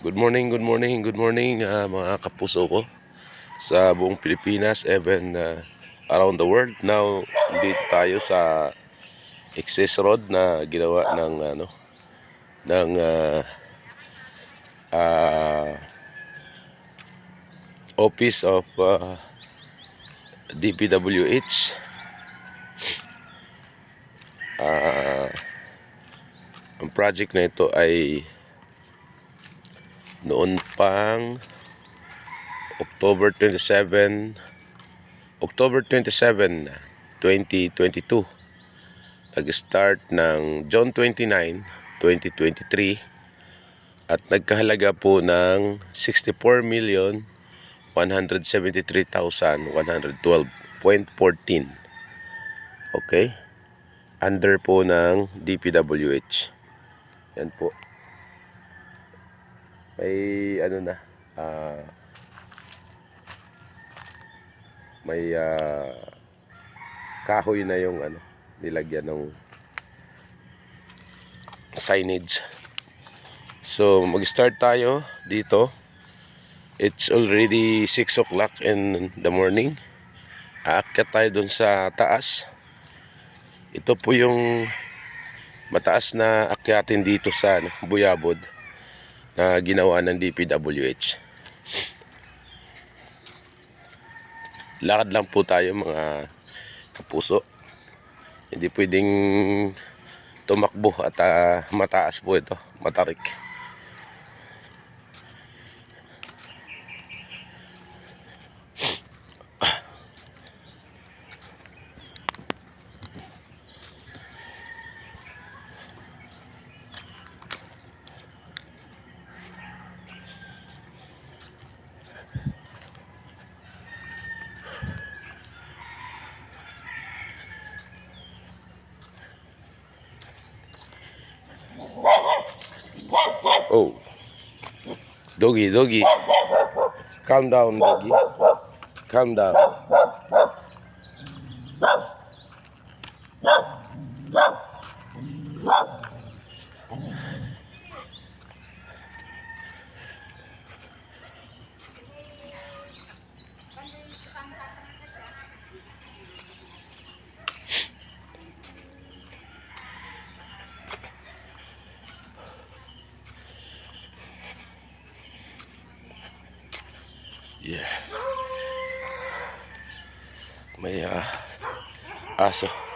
Good morning, good morning, good morning ah, mga kapuso ko sa buong Pilipinas, even ah, around the world. Now, dito tayo sa Excess Road na ginawa ng ano ng ah, ah, Office of ah, DPWH. Ah, ang project na ito ay noon pang October 27 October 27 2022 nag-start ng John 29 2023 at nagkahalaga po ng 64 million 173,112.14 okay? Under po ng DPWH yan po may ano na ah, may ah, kahoy na yung ano nilagyan ng signage. So mag-start tayo dito. It's already 6 o'clock in the morning. Aakyat tayo dun sa taas. Ito po yung mataas na akyatin dito sa ano, Buyabod na ginawa ng DPWH. Lakad lang po tayo mga kapuso. Hindi pwedeng tumakbo at ah, mataas po ito, matarik. Oh. Doggy, doggy. Calm down, doggy. Calm down. Yeah. May ah, aso.